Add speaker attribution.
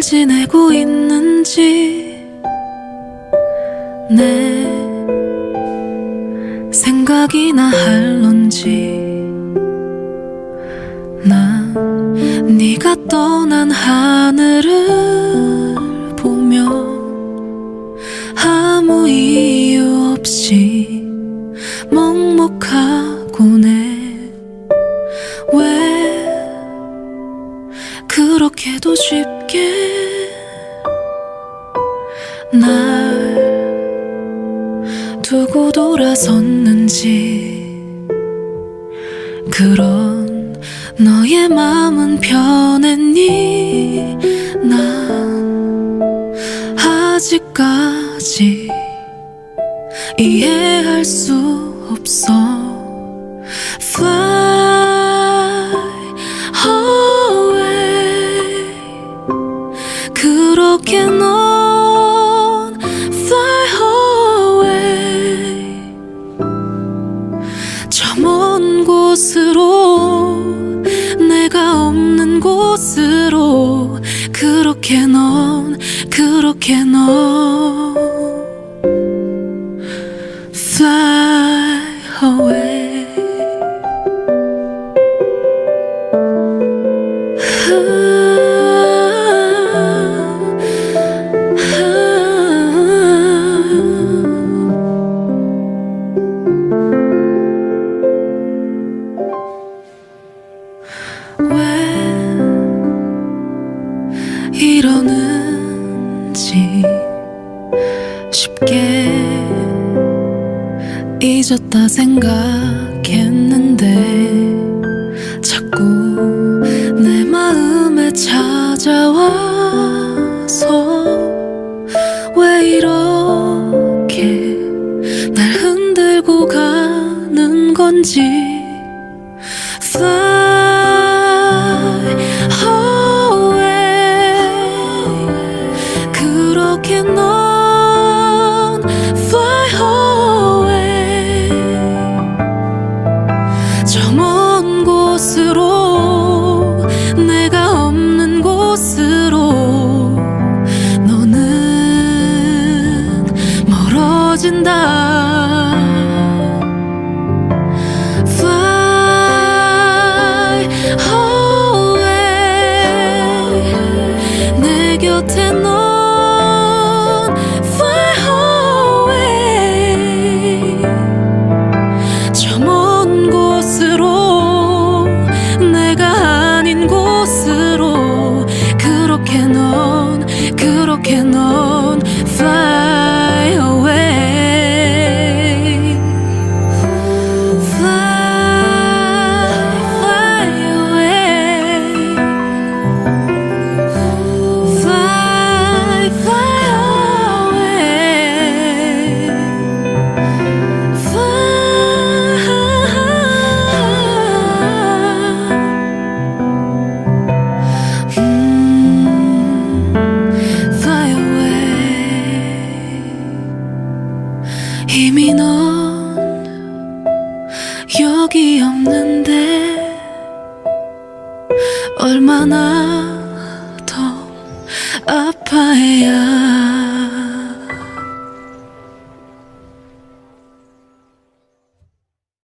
Speaker 1: 잘 지내고 있는지 내 생각이나 할런지 난 네가 떠난 하늘을 그렇게도 쉽게 날 두고 돌아섰는지 그런 너의 마음은 변했니? 난 아직까지 이해할 수 없어 그렇게 넌 fly away. 저 먼 곳으로 내가 없는 곳으로. 그렇게 넌 그렇게 넌 왜 이러는지 쉽게 잊었다 생각했는데 자꾸 내 마음에 찾아와서 왜 이렇게 날 흔들고 가는 건지 멀어진다. Fly away. 내 곁에 넌 fly away. 저 먼 곳으로 내가 아닌 곳으로. 그렇게 넌 그렇게 넌 여기 없는데 얼마나 더 아파해야